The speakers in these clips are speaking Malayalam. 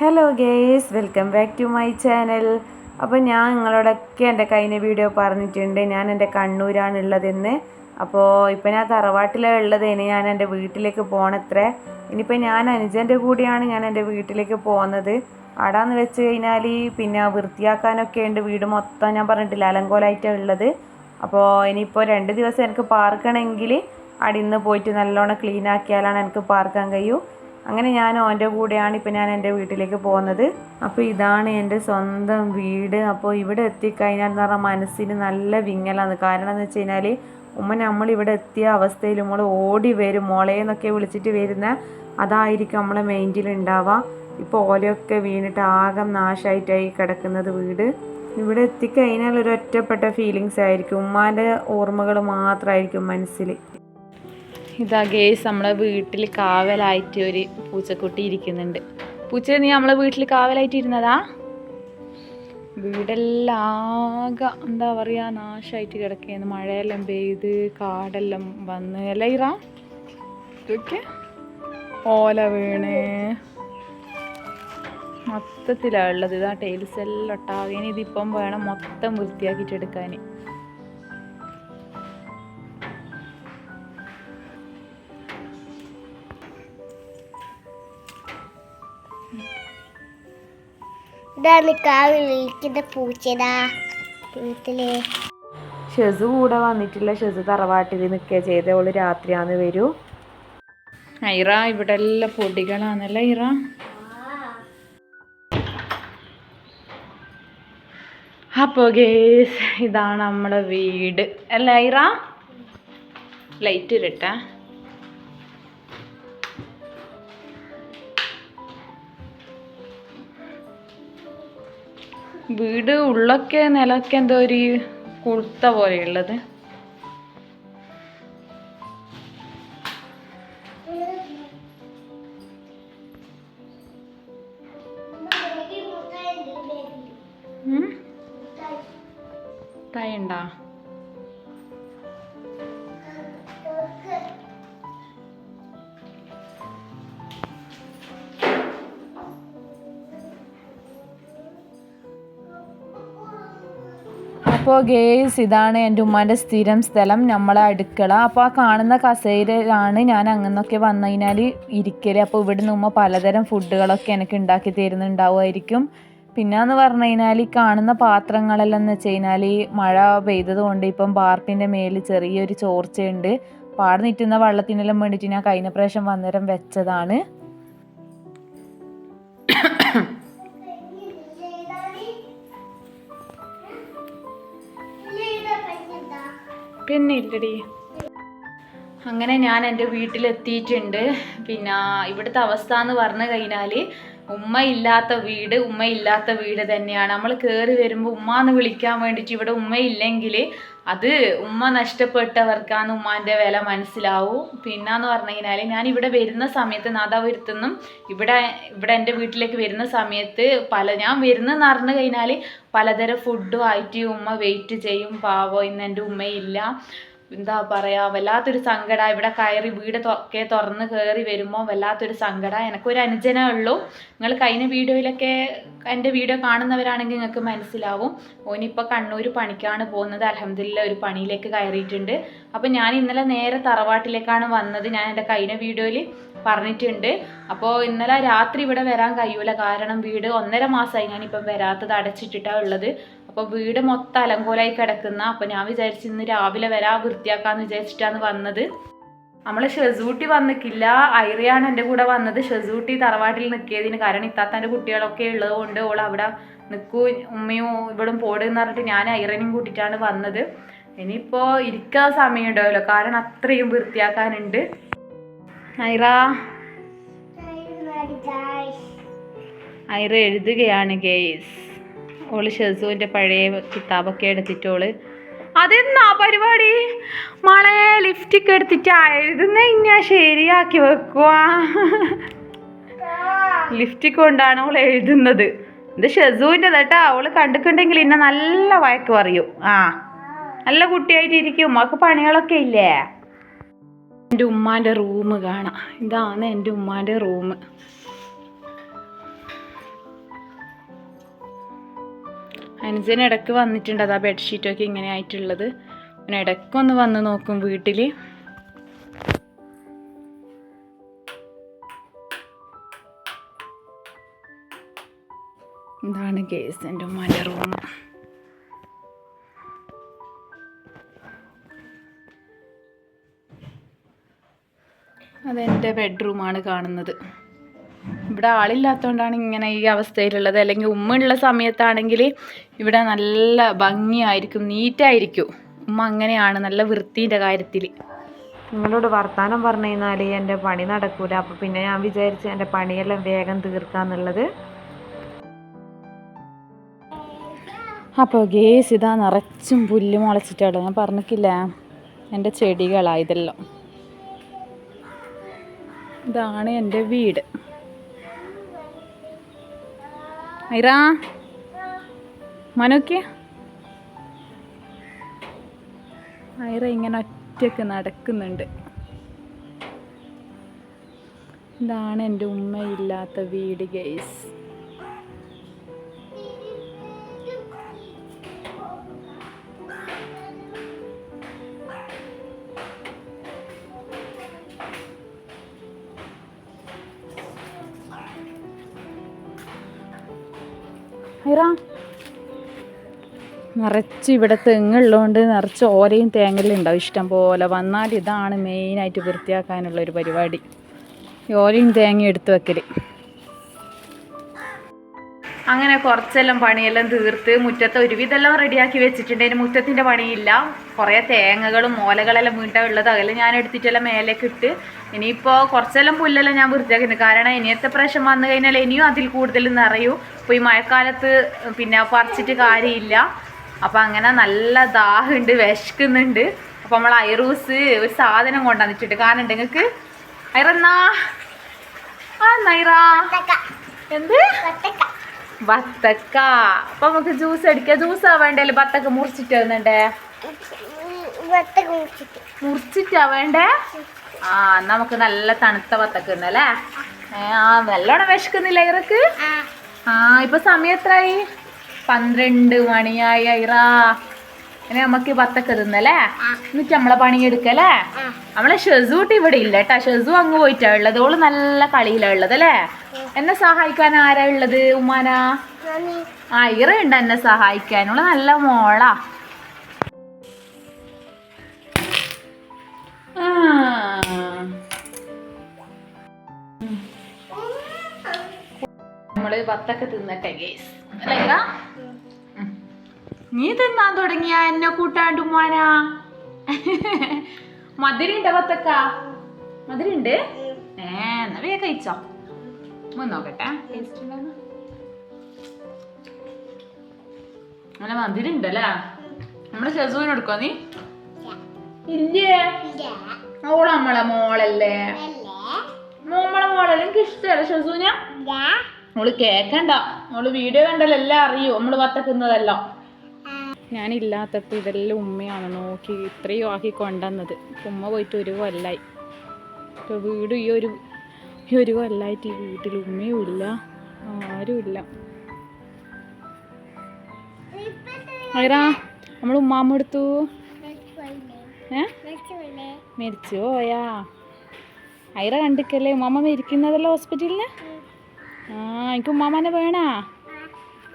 Hello guys welcome back to my channel അപ്പോൾ ഞാൻ നിങ്ങളോടൊക്കെ എന്റെ കഴിഞ്ഞ വീഡിയോ പറഞ്ഞിട്ടുണ്ട്. ഞാൻ എന്റെ കണ്ണൂരാണ് ഉള്ളതെന്ന് അപ്പോൾ ഇപ്പോൾ ഞാൻ തറവാട്ടിലാണ് ഉള്ളത്. ഇനി ഞാൻ എന്റെ വീട്ടിലേക്ക് പോകണത്രേ ഇനിയിപ്പോൾ ഞാൻ അനുജന്റെ കൂടിയാണ് ഞാൻ എന്റെ വീട്ടിലേക്ക് പോകുന്നത്. അടാന്ന് വെച്ച് കഴിഞ്ഞാൽ പിന്നെ വൃത്തിയാക്കാനൊക്കെ ഉണ്ട്. വീട് മൊത്തം ഞാൻ പറഞ്ഞിട്ടില്ല അലങ്കോലായിട്ടാണ് ഉള്ളത്. അപ്പോൾ ഇനിയിപ്പോൾ രണ്ട് ദിവസം എനിക്ക് പാർക്കണമെങ്കിൽ അവിടെ നിന്ന് പോയിട്ട് നല്ലോണം ക്ലീൻ ആക്കിയാലാണ് എനിക്ക് പാർക്കാൻ കഴിയൂ. അങ്ങനെ ഞാൻ ഓന്റെ കൂടെയാണ് ഇപ്പം ഞാൻ എന്റെ വീട്ടിലേക്ക് പോകുന്നത്. അപ്പോൾ ഇതാണ് എന്റെ സ്വന്തം വീട്. അപ്പോൾ ഇവിടെ എത്തിക്കഴിഞ്ഞാൽ എന്ന് പറഞ്ഞാൽ മനസ്സിന് നല്ല വിങ്ങലാണ്. കാരണം എന്ന് വെച്ച് കഴിഞ്ഞാൽ ഉമ്മ നമ്മൾ ഇവിടെ എത്തിയ അവസ്ഥയിൽ മോൾ ഓടി വരും. മോളെ എന്നൊക്കെ വിളിച്ചിട്ട് വരുന്ന അതായിരിക്കും നമ്മളെ മൈൻഡിൽ ഉണ്ടാവുക. ഇപ്പോൾ ഓലയൊക്കെ വീണിട്ട് ആകെ നാശമായിട്ടായി കിടക്കുന്നത് വീട്. ഇവിടെ എത്തിക്കഴിഞ്ഞാൽ ഒരു ഒറ്റപ്പെട്ട ഫീലിങ്സ് ആയിരിക്കും. ഉമ്മാന്റെ ഓർമ്മകൾ മാത്രമായിരിക്കും മനസ്സിൽ. ഇതാ ഗേസ് നമ്മളെ വീട്ടിൽ കാവലായിട്ട് ഒരു പൂച്ചക്കുട്ടി ഇരിക്കുന്നുണ്ട്. പൂച്ച നീ നമ്മളെ വീട്ടിൽ കാവലായിട്ട് ഇരുന്നതാ? വീടെല്ലാം ആകെ എന്താ പറയുക നാശമായിട്ട് കിടക്കുകയാണ് മഴയെല്ലാം പെയ്ത് കാടെല്ലാം വന്ന്. അല്ലേ ഇതൊക്കെ ഓല വീണ്. മൊത്തത്തിലാണ് ഉള്ളത്. ഇതാ ടൈൽസ് എല്ലാം ഒട്ടാകെ. ഇതിപ്പം വേണം മൊത്തം വൃത്തിയാക്കിയിട്ട് ഇതാണ് കാവിലിരിക്കുന്ന പൂച്ചടാ വീട്ടിൽ. ഷെസ് കൂടെ വന്നിട്ടില്ല. ഷെസ് തറവാട്ടിൽ നിൽക്കുക ചെയ്ത ഓൾ രാത്രിയാന്ന് വരൂ. ഐറ ഇവിടെ എല്ലാം പൊടികളാണല്ലേ ഐറ? അപ്പോൾ ഗേസ് ഇതാണ് നമ്മളെ വീട്. അല്ലേ ഐറ? ലൈറ്റ് ഇരട്ടെ വീട് ഉള്ളൊക്കെ നിലമൊക്കെ എന്തോ ഒരു കുളുത്ത പോലെയുള്ളത് അപ്പോൾ ഗേസ് ഇതാണ് എന്റെ ഉമ്മാന്റെ സ്ഥിരം സ്ഥലം. നമ്മളെ അടുക്കള. അപ്പോൾ ആ കാണുന്ന കസേരയിലാണ് ഞാൻ അങ്ങനൊക്കെ വന്നു കഴിഞ്ഞാൽ ഇരിക്കൽ അപ്പോൾ ഇവിടുന്ന് ഉമ്മ പലതരം ഫുഡുകളൊക്കെ എനിക്ക് ഉണ്ടാക്കി തരുന്നുണ്ടാവുമായിരിക്കും. പിന്നെന്ന് പറഞ്ഞു കഴിഞ്ഞാൽ ഈ കാണുന്ന പാത്രങ്ങളെല്ലാം എന്ന് വെച്ച് കഴിഞ്ഞാൽ മഴ പെയ്തത് കൊണ്ട് ഇപ്പം ബാർപ്പിന്റെ മേലിൽ ചെറിയൊരു ചോർച്ചയുണ്ട്. പാട് നിറ്റുന്ന വെള്ളത്തിനെല്ലാം വേണ്ടിയിട്ട് ഞാൻ കഴിഞ്ഞ പ്രാവശ്യം വന്നേരം വെച്ചതാണ്. പിന്നെ ഇല്ലടി അങ്ങനെ ഞാൻ എന്റെ വീട്ടിലെത്തിയിട്ടുണ്ട്. പിന്നെ ഇവിടുത്തെ അവസ്ഥ എന്ന് പറഞ്ഞു കഴിഞ്ഞാൽ ഉമ്മ ഇല്ലാത്ത വീട് ഉമ്മ ഇല്ലാത്ത വീട് തന്നെയാണ്. നമ്മൾ കയറി വരുമ്പോൾ ഉമ്മ എന്ന് വിളിക്കാൻ വേണ്ടിയിട്ട് ഇവിടെ ഉമ്മ ഇല്ലെങ്കിൽ അത് ഉമ്മ നഷ്ടപ്പെട്ടവർക്കാണ് ഉമ്മാന്റെ വില മനസ്സിലാവും. പിന്നാന്ന് പറഞ്ഞു കഴിഞ്ഞാൽ ഞാൻ ഇവിടെ വരുന്ന സമയത്ത് നാദാപുരത്തുനിന്നും ഇവിടെ ഇവിടെ എന്റെ വീട്ടിലേക്ക് വരുന്ന സമയത്ത് പല ഞാൻ വരുന്നതെന്ന് അറിഞ്ഞു കഴിഞ്ഞാൽ പലതരം ഫുഡും ആയിട്ട് ഉമ്മ വെയിറ്റ് ചെയ്യും. പാവോ ഇന്ന് എന്റെ ഉമ്മയില്ല. എന്താ പറയാ വല്ലാത്തൊരു സങ്കട. ഇവിടെ കയറി വീട് ഒക്കെ തുറന്ന് കയറി വരുമ്പോൾ വല്ലാത്തൊരു സങ്കട. എനിക്കൊരു അനുജനേ ഉള്ളൂ. നിങ്ങൾ കഴിഞ്ഞ വീഡിയോയിലൊക്കെ എന്റെ വീഡിയോ കാണുന്നവരാണെങ്കിൽ നിങ്ങൾക്ക് മനസ്സിലാവും. ഓനിപ്പോൾ കണ്ണൂർ പണിക്കാണ് പോകുന്നത്. അലഹമില്ല ഒരു പണിയിലേക്ക് കയറിയിട്ടുണ്ട്. അപ്പോൾ ഞാൻ ഇന്നലെ നേരെ തറവാട്ടിലേക്കാണ് വന്നത്. ഞാൻ എന്റെ കഴിഞ്ഞ വീഡിയോയിൽ പറഞ്ഞിട്ടുണ്ട്. അപ്പോൾ ഇന്നലെ രാത്രി ഇവിടെ വരാൻ കഴിയൂല. കാരണം വീട് ഒന്നര മാസമായി ഞാനിപ്പം വരാത്തത് അടച്ചിട്ടിട്ടാണ് ഉള്ളത്. അപ്പോൾ വീട് മൊത്തം അലങ്കോലായി കിടക്കുന്ന അപ്പോൾ ഞാൻ വിചാരിച്ചു ഇന്ന് രാവിലെ വരാ വൃത്തിയാക്കാന്ന് വിചാരിച്ചിട്ടാണ് വന്നത്. നമ്മൾ ഷെസൂട്ടി വന്നിക്കില്ല ഐറിയാണ് എന്റെ കൂടെ വന്നത്. ഷെസൂട്ടി തറവാട്ടിൽ നിൽക്കിയതിന് കാരണം ഇത്താത്തന്റെ കുട്ടികളൊക്കെ ഉള്ളത് കൊണ്ട് ഓൾ അവിടെ നിൽക്കൂ ഉമ്മയും ഇവിടും പോടെന്ന് പറഞ്ഞിട്ട് ഞാൻ ഐറനും കൂട്ടിയിട്ടാണ് വന്നത്. ഇനിയിപ്പോൾ ഇരിക്കാൻ സമയം ഉണ്ടാവുമല്ലോ കാരണം അത്രയും വൃത്തിയാക്കാനുണ്ട്. ഐറ. ഐറ എഴുതുകയാണ് ഗേസ് ഓൾ ഷെസുവിന്റെ പഴയ കിതാബൊക്കെ എടുത്തിട്ടോൾ അതെന്നാ പരിപാടി? മളെ ലിഫ്റ്റൊക്കെ എടുത്തിട്ട് എഴുതുന്ന ഞാൻ ശരിയാക്കി വെക്കുക ലിഫ്റ്റ് കൊണ്ടാണ് അവൾ എഴുതുന്നത്. ഇത് ഷെസുവിന്റെ കേട്ടോ അവൾ കണ്ടിട്ടുണ്ടെങ്കിൽ ഇന്നെ നല്ല വഴക്ക് പറയും. ആ നല്ല കുട്ടിയായിട്ട് ഇരിക്കും ഉമ്മക്ക് പണികളൊക്കെ ഇല്ലേ? എന്റെ ഉമ്മാന്റെ റൂം കാണാം. ഇതാണ് എന്റെ ഉമ്മാന്റെ റൂം അനുജൻ ഇടയ്ക്ക് വന്നിട്ടുണ്ട്. അതാ ബെഡ്ഷീറ്റൊക്കെ ഇങ്ങനെ ആയിട്ടുള്ളത്. പിന്നെ ഇടയ്ക്കൊന്ന് വന്ന് നോക്കും വീട്ടിൽ ഇതാണ് കേസ് എന്റെ ഉമ്മാന്റെ റൂം അതെന്റെ ബെഡ്റൂമാണ് കാണുന്നത്. ഇവിടെ ആളില്ലാത്തതുകൊണ്ടാണ് ഇങ്ങനെ ഈ അവസ്ഥയിലുള്ളത്. അല്ലെങ്കിൽ ഉമ്മ ഉള്ള സമയത്താണെങ്കിൽ ഇവിടെ നല്ല ഭംഗിയായിരിക്കും നീറ്റായിരിക്കും. ഉമ്മ അങ്ങനെയാണ് നല്ല വൃത്തിന്റെ കാര്യത്തിൽ. നിങ്ങളോട് വർത്തമാനം പറഞ്ഞു കഴിഞ്ഞാൽ എന്റെ പണി നടക്കൂല. അപ്പോൾ പിന്നെ ഞാൻ വിചാരിച്ച് എന്റെ പണിയെല്ലാം വേഗം തീർക്കാന്നുള്ളത്. അപ്പോൾ ഗേസ് ഇതാ നിറച്ചും പുല്ല് മുളച്ചിട്ടാണ്. ഞാൻ പറഞ്ഞിട്ടില്ല എന്റെ ചെടികളാണ് ഇതെല്ലാം. ഇതാണ് എന്റെ വീട്. ഐറാ. മനോക്ക്. ഐറ ഇങ്ങനെ ഒറ്റയ്ക്ക് നടക്കുന്നുണ്ട്. ഇതാണ് എന്റെ ഉമ്മയില്ലാത്ത വീട് ഗേസ്. ഐറ നിറച്ച് ഇവിടെ തെങ്ങുള്ളതുകൊണ്ട് നിറച്ച് ഓരയും തേങ്ങലും ഉണ്ടാവും. ഇഷ്ടം പോലെ. വന്നാൽ ഇതാണ് മെയിനായിട്ട് വൃത്തിയാക്കാനുള്ള ഒരു പരിപാടി. ഓലയും തേങ്ങയും എടുത്ത് വെക്കൽ അങ്ങനെ കുറച്ചെല്ലാം പണിയെല്ലാം തീർത്ത് മുറ്റത്ത് ഒരുവിധമെല്ലാം റെഡിയാക്കി വെച്ചിട്ടുണ്ട്. മുറ്റത്തിന്റെ പണിയില്ല. കുറേ തേങ്ങകളും മോലകളെല്ലാം വീണ്ടാ ഉള്ളത്. അതെല്ലാം ഞാൻ എടുത്തിട്ടെല്ലാം മേലേക്ക് ഇട്ട് ഇനിയിപ്പോൾ കുറച്ചെല്ലാം പുല്ലെല്ലാം ഞാൻ വൃത്തിയാക്കുന്നത് കാരണം ഇനിയത്തെ പ്രാവശ്യം വന്നു കഴിഞ്ഞാൽ ഇനിയും അതിൽ കൂടുതൽ നിറയും. അപ്പോൾ ഈ മഴക്കാലത്ത് പിന്നെ പറിച്ചിട്ട് കാര്യമില്ല. അപ്പം അങ്ങനെ നല്ല ദാഹമുണ്ട് വിശക്കുന്നുണ്ട്. അപ്പോൾ നമ്മൾ ഐറൂസ് ഒരു സാധനം കൊണ്ടുവന്നിട്ടുണ്ട്. കാരണം നിങ്ങൾക്ക്? ഐറന്നാ ആ നൈറ എന്ത്? ബത്തക്ക അപ്പൊ നമുക്ക് ജ്യൂസ് അടിക്കാം. ജ്യൂസാ വേണ്ടല്ലേ ബത്തക്ക മുറിച്ചിട്ട് കുടിച്ചിട്ട് മുറിച്ചിട്ടാ വേണ്ടേ? ആ നമുക്ക് നല്ല തണുത്ത ബത്തക്ക ഉണ്ടല്ലേ ആ നല്ലോണം വിശക്കുന്നില്ല ഇറക്ക്? ആ. ഇപ്പൊ സമയം എത്രയായി പന്ത്രണ്ട് മണിയായി ഐറാ. ഇനി നമുക്ക് വത്തക്ക തിന്നല്ലേ എന്നിട്ട് നമ്മളെ പണിയെടുക്കല്ലേ നമ്മളെ നമ്മളെ ഷെസൂട്ട് ഇവിടെ ഇല്ല കേട്ടാ. ഷെസു അങ്ങ് പോയിട്ടാ ഉള്ളത്. ഓൾ നല്ല കളിയിലാ ഉള്ളത് അല്ലേ? എന്നെ സഹായിക്കാൻ ആരാ ഉള്ളത് ഉമ്മാനാ? ആ ഇറ ഉണ്ട് എന്നെ സഹായിക്കാൻ. ഓൾ നല്ല മോളാ. നമ്മൾ പത്തൊക്കെ തിന്നട്ടെ ഗേസ് അല്ലേ നീ തിന്നാൻ തുടങ്ങിയ എന്നെ കൂട്ടാണ്ട് ഉമ്മാനാ മധുരണ്ട് പത്തക്ക മധുരണ്ട് ഏ എന്നാ വേഗം കഴിച്ചോ. നോക്കട്ടെ. ടേസ്റ്റ് ഉണ്ടോന്ന് നല്ല മധുരണ്ടല്ലേ നമ്മളെ ഷെസുവിന് എടുക്കോ നീ? ഇല്ലേ? ഓൾ നമ്മളെ മോളല്ലേ? മോളെ മോളെല്ലാം എനിക്ക് ഇഷ്ടമല്ല ഷെസൂന ഓൾ കേക്കണ്ട. നമ്മൾ വീഡിയോ കണ്ടല്ലോ എല്ലാം അറിയൂ. നമ്മൾ പത്തക്കുന്നതെല്ലാം ഞാനില്ലാത്തപ്പോൾ ഇതെല്ലാം ഉമ്മയാണ് നോക്കി ഇത്രയും ആക്കി കൊണ്ടുവന്നത്. ഉമ്മ പോയിട്ട് ഒരു കൊല്ലായി. ഇപ്പോൾ വീട് ഈ ഒരു ഈ ഒരു കൊല്ലായിട്ട് ഈ വീട്ടിൽ ഉമ്മയും ഇല്ല. ആരും? ഇല്ല ഐറാ നമ്മൾ ഉമ്മാമ്മ എടുത്തു. ഏ? മരിച്ചു പോയാ അയറ കണ്ടിക്കല്ലേ? ഉമ്മാമ്മ മരിക്കുന്നതല്ലോ ഹോസ്പിറ്റലിൽ ആ എനിക്ക് ഉമ്മാമ്മനെ വേണാ.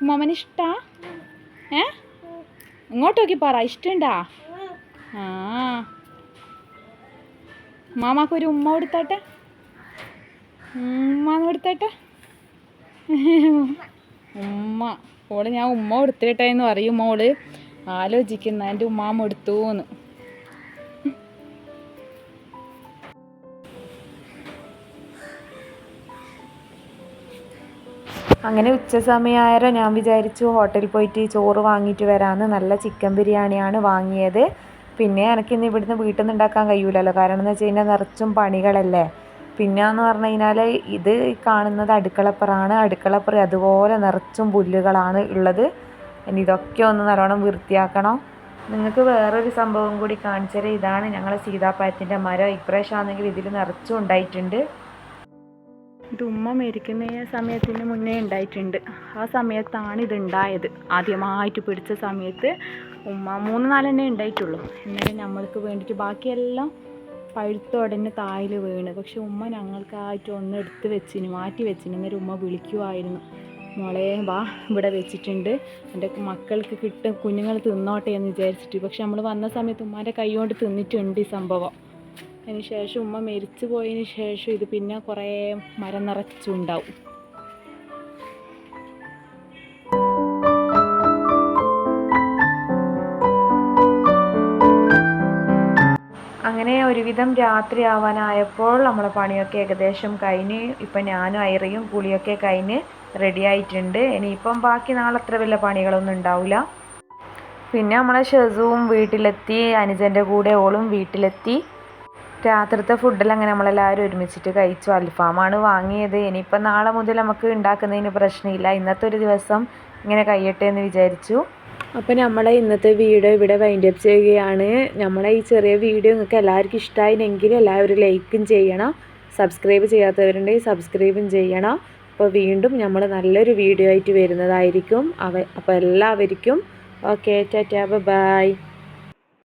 ഉമ്മാമന ഇഷ്ടാ? ഏ? ഇങ്ങോട്ട് നോക്കി പറ ഇഷ്ടണ്ടാ? ആ. ഉമ്മാമാക്കൊരു ഉമ്മ കൊടുത്താട്ടെ? ഉമ്മ കൊടുത്താട്ടെ? ഉമ്മ. ഓൾ ഞാൻ ഉമ്മ കൊടുത്തിട്ടേന്ന് പറയും. മോൾ ആലോചിക്കുന്ന എന്റെ ഉമ്മാമ്മ എടുത്തു എന്ന് അങ്ങനെ ഉച്ച ഞാൻ വിചാരിച്ചു ഹോട്ടലിൽ പോയിട്ട് ചോറ് വാങ്ങിയിട്ട് വരാമെന്ന്. നല്ല ചിക്കൻ ബിരിയാണിയാണ് വാങ്ങിയത്. പിന്നെ എനിക്കിന്ന് ഇവിടുന്ന് വീട്ടിൽ നിന്ന് ഉണ്ടാക്കാൻ കഴിയൂലല്ലോ. കാരണം എന്ന് വെച്ച് കഴിഞ്ഞാൽ നിറച്ചും പണികളല്ലേ. പിന്നെ എന്ന് പറഞ്ഞു കഴിഞ്ഞാൽ ഇത് കാണുന്നത് അടുക്കളപ്പുറമാണ്. അടുക്കളപ്പുറം അതുപോലെ നിറച്ചും പുല്ലുകളാണ് ഉള്ളത്. ഇനി ഇതൊക്കെ ഒന്ന് നല്ലോണം വൃത്തിയാക്കണം. നിങ്ങൾക്ക് വേറൊരു സംഭവം കൂടി കാണിച്ചാൽ ഇതാണ്. ഞങ്ങളെ സീതാപ്പഴത്തിന്റെ മരം. ഇപ്രാവശ്യമാണെങ്കിൽ ഇതിൽ നിറച്ചും ഉണ്ടായിട്ടുണ്ട്. ഇത് ഉമ്മ മരിക്കുന്ന സമയത്തിന് മുന്നേ ഉണ്ടായിട്ടുണ്ട്. ആ സമയത്താണ് ഇത് ഉണ്ടായത് ആദ്യമായിട്ട് പിടിച്ച സമയത്ത് ഉമ്മ മൂന്ന് നാലെണ്ണേ ഉണ്ടായിട്ടുള്ളൂ. എന്നാലും നമ്മൾക്ക് വേണ്ടിയിട്ട് ബാക്കിയെല്ലാം പഴുത്ത ഉടനെ തായിൽ വീണ്. പക്ഷെ ഉമ്മ ഞങ്ങൾക്കായിട്ട് ഒന്ന് എടുത്ത് വെച്ചിന് മാറ്റി വെച്ചിന്. അന്നേരം ഉമ്മ വിളിക്കുമായിരുന്നു മോളെ വാ ഇവിടെ വെച്ചിട്ടുണ്ട്. എന്റെ മക്കൾക്ക് കിട്ടും കുഞ്ഞുങ്ങൾ തിന്നോട്ടെ എന്ന് വിചാരിച്ചിട്ട്. പക്ഷെ നമ്മൾ വന്ന സമയത്ത് ഉമ്മാന്റെ കൈ കൊണ്ട് തിന്നിട്ടുണ്ട് ഈ സംഭവം. അതിന് ശേഷം ഉമ്മ മരിച്ചു പോയതിന് ശേഷം ഇത് പിന്നെ കുറേ മരം നിറച്ചുണ്ടാവും അങ്ങനെ ഒരുവിധം രാത്രി ആവാനായപ്പോൾ നമ്മളെ പണിയൊക്കെ ഏകദേശം കഴിഞ്ഞ് ഇപ്പം ഞാനും ഐറയും കുളിയൊക്കെ കഴിഞ്ഞ് റെഡി ആയിട്ടുണ്ട്. ഇനിയിപ്പം ബാക്കി നാളെ അത്ര വലിയ പണികളൊന്നും ഉണ്ടാവില്ല. പിന്നെ നമ്മളെ ഷെസുവും വീട്ടിലെത്തി അനുജന്റെ കൂടെ ഓളും വീട്ടിലെത്തി. രാത്രിത്തെ ഫുഡെല്ലാം അങ്ങനെ നമ്മളെല്ലാവരും ഒരുമിച്ചിട്ട് കഴിച്ചു. അൽഫാമാണ് വാങ്ങിയത്. ഇനിയിപ്പം നാളെ മുതൽ നമുക്ക് ഉണ്ടാക്കുന്നതിന് പ്രശ്നമില്ല. ഇന്നത്തെ ഒരു ദിവസം ഇങ്ങനെ കഴിയട്ടെ എന്ന് വിചാരിച്ചു. അപ്പോൾ നമ്മളെ ഇന്നത്തെ വീഡിയോ ഇവിടെ വൈൻഡ് അപ്പ് ചെയ്യുകയാണ്. നമ്മളെ ഈ ചെറിയ വീഡിയോ നിങ്ങൾക്ക് എല്ലാവർക്കും ഇഷ്ടമായിരുന്നെങ്കിൽ എല്ലാവരും ലൈക്കും ചെയ്യണം. സബ്സ്ക്രൈബ് ചെയ്യാത്തവരുണ്ടെങ്കിൽ സബ്സ്ക്രൈബും ചെയ്യണം. അപ്പോൾ വീണ്ടും നമ്മൾ നല്ലൊരു വീഡിയോ ആയിട്ട് വരുന്നതായിരിക്കും. അവ അപ്പോൾ എല്ലാവർക്കും ഓക്കെ ടാറ്റാ ബൈ